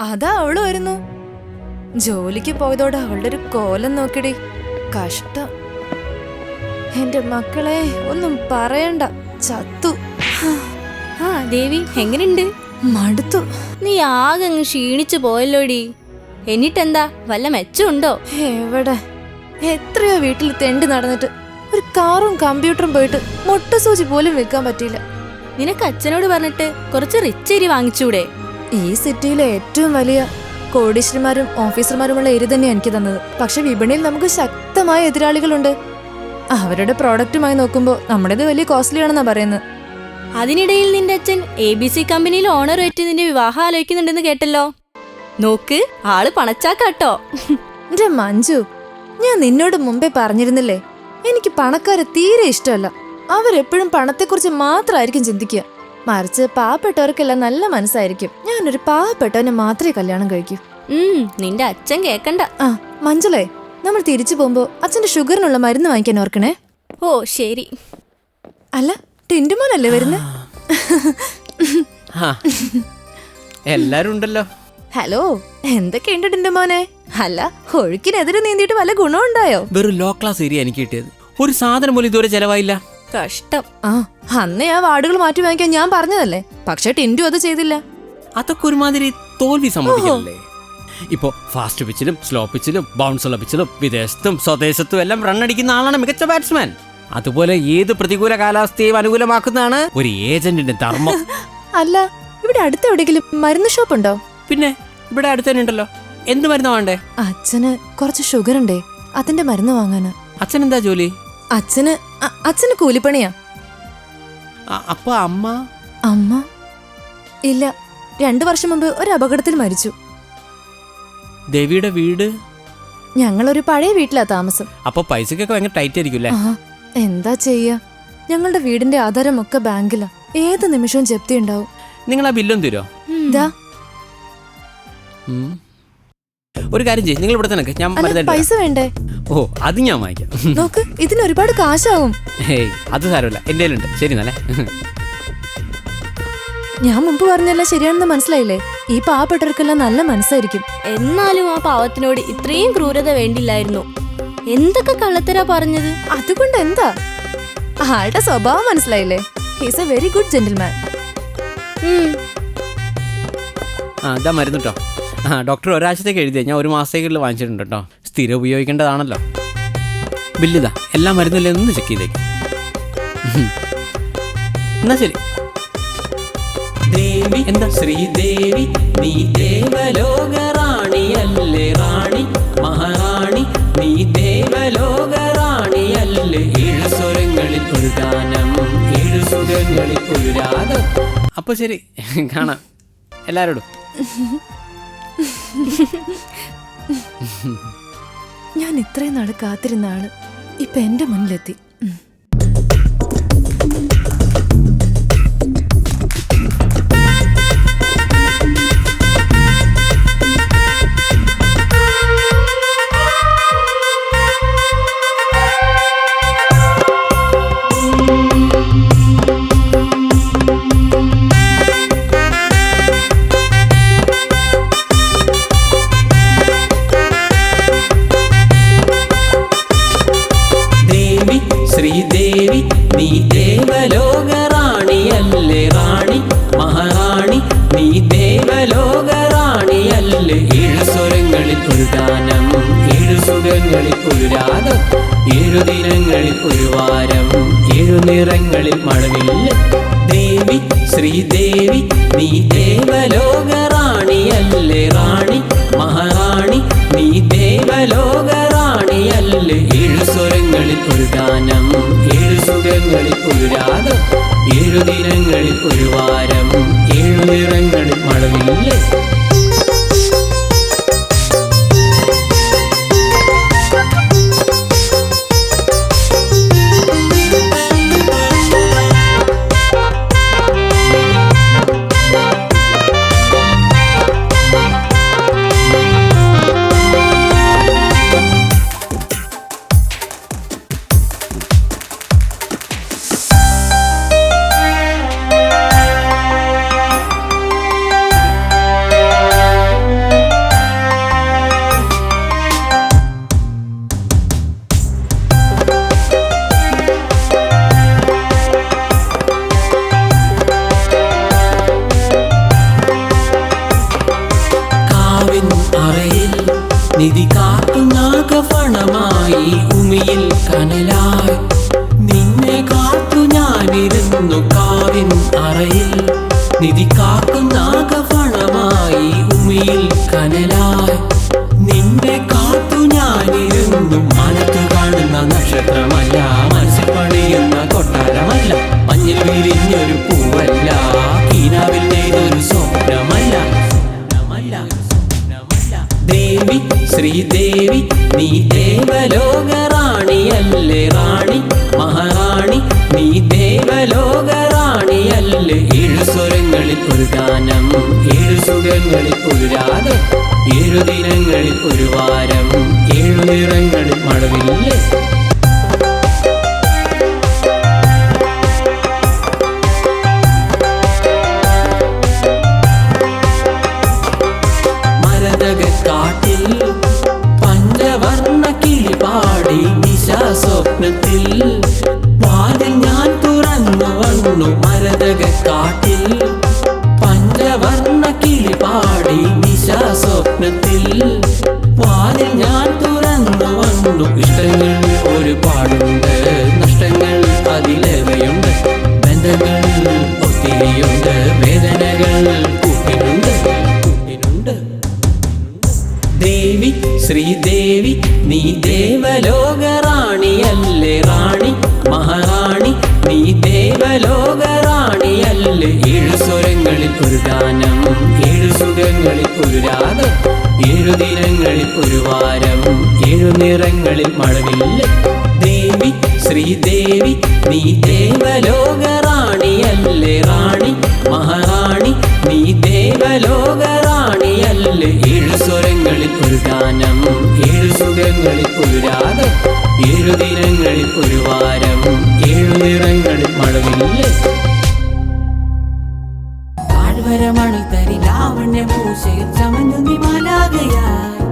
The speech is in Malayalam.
അതാ അവൾ വരുന്നു. ജോലിക്ക് പോയതോടെ അവളുടെ ഒരു കോലം നോക്കിടി. കഷ്ടം. എന്റെ മക്കളെ ഒന്നും പറയണ്ട. ചത്തു. ആ ദേവി എങ്ങനെയുണ്ട് മടുത്തു. നീ ആകെ അങ്ങ് ക്ഷീണിച്ചു പോയല്ലോടി. എന്നിട്ടെന്താ വല്ല മെച്ചമുണ്ടോ? എവിടെ? എത്രയോ വീട്ടിൽ തെണ്ടി നടന്നിട്ട്. ഒരു കാറും കമ്പ്യൂട്ടറും പോയിട്ട് മുട്ട സൂചി പോലും വെക്കാൻ പറ്റിയില്ല. നിനക്ക് അച്ഛനോട് പറഞ്ഞിട്ട് കുറച്ച് റിച്ച് അരി വാങ്ങിച്ചൂടെ? ഈ സിറ്റിയിലെ ഏറ്റവും വലിയ കോടീശ്വരന്മാരും ഓഫീസർമാരുമുള്ള എരി തന്നെയാണ് എനിക്ക് തന്നത്. പക്ഷെ വിപണിയിൽ നമുക്ക് ശക്തമായ എതിരാളികളുണ്ട്. അവരുടെ പ്രോഡക്റ്റുമായി നോക്കുമ്പോൾ നമ്മുടേത് വലിയ കോസ്റ്റ്ലി ആണെന്നാ പറയുന്നത്. അതിനിടയിൽ നിന്റെ അച്ഛൻ എ ബി സി കമ്പനിയിൽ ഓണർ ഓണറുമായിട്ട് നിന്റെ വിവാഹം ആലോചിക്കുന്നുണ്ടെന്ന് കേട്ടല്ലോ. നോക്ക് ആൾ പണച്ചാക്കാട്ടോ. എന്റെ മഞ്ജു ഞാൻ നിന്നോട് മുമ്പേ പറഞ്ഞിരുന്നില്ലേ? എനിക്ക് പണക്കാരെ തീരെ ഇഷ്ടമല്ല. അവരെപ്പോഴും പണത്തെക്കുറിച്ച് മാത്രമായിരിക്കും ചിന്തിക്കുക. മറിച്ച് പാവപ്പെട്ടവർക്കെല്ലാം നല്ല മനസ്സായിരിക്കും. ഞാനൊരു പാവപ്പെട്ടവനെ മാത്രമേ കല്യാണം കഴിക്കൂ. നിന്റെ അച്ഛൻ കേക്കണ്ട. ആ മഞ്ജുളേ നമ്മൾ തിരിച്ചു പോകുമ്പോ അച്ഛന്റെ ഷുഗറിനുള്ള മരുന്ന് വാങ്ങിക്കാൻ ഓർക്കണേ? ഓ ശരി. അല്ല ടിൻഡുമോനല്ലേ വരുന്നേ? എല്ലാരും ഉണ്ടല്ലോ. ഹലോ എന്തൊക്കെയുണ്ട് ടിൻഡുമോനെ? അല്ല ഒഴുക്കിനെതിരെ നീന്തിയിട്ട് വല്ല ഗുണമുണ്ടായോ? വെറും ലോ ക്ലാസ് ഏരിയ എനിക്ക് കിട്ടിയത്. ഒരു സാധനം പോലും ഇതുവരെ ചെലവായില്ല. കഷ്ടം. ആ അന്നേ ആ വാർഡുകൾ മാറ്റി വാങ്ങിക്കാൻ ഞാൻ പറഞ്ഞതല്ലേ? പക്ഷെ ടിൻഡു അത് ചെയ്തില്ല. അതൊക്കെ ഒരുമാതിരി തോൽവി സമ്മതിക്കല്ലേ ഇപ്പോ ഫാസ്റ്റ് പിച്ചിലും സ്ലോ പിച്ചിലും ബൗൺസ് ഉള്ള പിച്ചിലും വിദേശത്തും സ്വദേശത്തും എല്ലാം റണ്ണടിക്കുന്ന ആളാണ് മികച്ച ബാറ്റ്സ്മാൻ അതുപോലെ ഏത് പ്രതികൂല കാലാവസ്ഥയും അനുകൂലമാക്കുന്നതാണ് ഒരു ഏജന്റിന്റെ ധർമ്മം. അല്ല ഇവിടെ അടുത്ത് എവിടെയെങ്കിലും മരുന്ന് ഷോപ്പ് ഉണ്ടോ പിന്നെ ഇവിടെ അടുത്ത് തന്നെ ഉണ്ടല്ലോ. എന്ത് മരുന്നാ വേണ്ടേ? അച്ഛന് കുറച്ച് ഷുഗർ ഉണ്ടേ അതിന്റെ മരുന്ന് വാങ്ങാന്. അച്ഛൻ എന്താ ജോലി? അച്ഛന് അച്ഛന് കൂലിപ്പണിയാ? അപ്പ അമ്മ? അമ്മ? ഇല്ല രണ്ടു വർഷം മുമ്പ് ഒരു അപകടത്തിൽ മരിച്ചു. ദേവിയുടെ വീട്? ഞങ്ങളൊരു പഴയ വീട്ടിലാ താമസം. അപ്പൊ പൈസക്കൊക്കെ ഭയങ്കര ടൈറ്റ് ആയിരിക്കും അല്ലേ? എന്താ ചെയ്യാ? ഞങ്ങളുടെ വീടിന്റെ ആധാരമൊക്കെ ബാങ്കിലാ. ഏത് നിമിഷവും ജപ്തി ഉണ്ടാവും. നിങ്ങൾ ആ ബില്ലും തരുമോ എന്താ. ഒരു കാര്യം ചെയ്യും. നിങ്ങൾ ഇവിടെ തന്നെ ഞാൻ മരുന്ന് പൈസ വേണ്ടേ? ഓ അത് ഞാൻ വാങ്ങിക്കാം. നോക്ക് ഇതിന് ഒരുപാട് കാശാവും. അത് സാരമില്ല. എന്റെ ഉണ്ട് ശരി നല്ല ഞാൻ മുമ്പ് പറഞ്ഞല്ല ശരിയാണെന്ന് മനസ്സിലായില്ലേ? ഈ പാവപ്പെട്ടവർക്കെല്ലാം നല്ല മനസ്സായിരിക്കും. എന്നാലും ആ പാവത്തിനോട് ഇത്രയും ക്രൂരത വേണ്ടില്ലായിരുന്നു. എന്തൊക്കെ കള്ളത്തരാ പറഞ്ഞത്? അതുകൊണ്ട് എന്താ? ആളുടെ സ്വഭാവം മനസ്സിലായില്ലേ? He's a very good gentleman ഉം. ആ ഇതാ മരുന്ന് കേട്ടോ ആ ഡോക്ടർ ഒരാഴ്ചത്തേക്ക് എഴുതിയ ഞാൻ ഒരു മാസത്തേക്കുള്ള വാങ്ങിച്ചിട്ടുണ്ട് കേട്ടോ. സ്ഥിരം ഉപയോഗിക്കേണ്ടതാണല്ലോ. ബില്ലിതാ എല്ലാം മരുന്നില്ലേ ഒന്ന് ചെക്ക് ചെയ്തേക്ക്. എന്നാ ശരി. ദേവി എന്താ? ശ്രീദേവി നീ ദേവലോക റാണിയല്ലേ റാണി മഹാറാണി നീ ദേവലോക റാണിയല്ലേ ഏഴ് സ്വരങ്ങളിൽ ഒരു ഗാനം ഏഴ് സുഖങ്ങളിൽ ഒരു രാഗം. അപ്പോൾ ശരി കാണാം. എല്ലാവരോടും ഞാൻ ഇത്രയും നാൾ കാത്തിരുന്ന ആൾ ഇപ്പൊ എന്റെ മുന്നിലെത്തി. ശ്രീദേവി നീ ദേവലോക റാണിയല്ലേ റാണി? മഹാറാണി നീ ദേവലോക റാണിയല്ലേ ഏഴു സ്വരങ്ങളിൽ ഒരു ഗാനം ഏഴു സുഖങ്ങളിൽ ഒരു രാഗം ഏഴു ദിനങ്ങളിൽ ഒരു വാരം ഏഴു നിറങ്ങളിൽ മഴവില്ല ദേവി ശ്രീദേവി നീ ദേവലോക റാണിയല്ലേ റാണി? മഹാറാണി നീ ദേവലോക റാണിയല്ലേ ഏഴു സ്വരങ്ങളിൽ ഒരു ഗാനം നിധി കാത്തുനാക ഭൂമിയിൽ ഉമിയിൽ കനലായി. നിന്നെ കാത്തു ഞാനിരുന്നു കാവിൻ അറയിൽ. നിധി കാക്കുനാക ഭൂമിയിൽ ഉമിയിൽ കനലായി. ദേവി ശ്രീദേവി നീ ദേവലോകറാണിയല്ലേ റാണി? മഹാറാണി നീ ദേവലോക റാണിയല്ലേ ഏഴു സ്വരങ്ങളിൽ ഒരു ഗാനം ഏഴു സുഖങ്ങളിൽ ഒരു രാഗം ഏഴു ദിനങ്ങളിൽ ഒരു വാരം സ്വപ്നത്തിൽ വാതിൽ ഞാൻ തുറന്നു വന്നു. ഇഷ്ടങ്ങൾ ഒരു പാടുണ്ട് നഷ്ടങ്ങൾ അതിലേറെയുണ്ട്. ബന്ധങ്ങൾ ഒത്തിരിയുണ്ട് വേദനകൾ കൂട്ടിനുണ്ട് കൂട്ടിനുണ്ട്. ദേവി ശ്രീദേവി നീ ദേവലോകറാണിയല്ലേ റാണി? മഹാറാണി നീ ദേവലോകറാണിയല്ലേ? ഏഴു സ്വരങ്ങളിൽ ഒരു ഗാനം ഏഴു ഒരു രാഗം. ഏഴു ദിനങ്ങളിൽ ഒരു വാരം. ഏഴു നിറങ്ങളിൽ മഴവില്ല ദേവി ശ്രീദേവി നീ ദേവലോക റാണിയല്ലേ റാണി? മഹാറാണി നീ ദേവലോക റാണിയല്ലേ ഏഴു സ്വരങ്ങളിൽ ഒരു ഗാനം. ഏഴു സുഖങ്ങളിൽ ഒരു രാഗം. ഏഴു ദിനങ്ങളിൽ ഒരു വാരം. ഏഴു നിറങ്ങളിൽ മഴവില്ലേ താഴ്വരമണി തരി ലാവണ്യ പൂശയിൽ ചമഞ്ഞു നിമാലാകയായി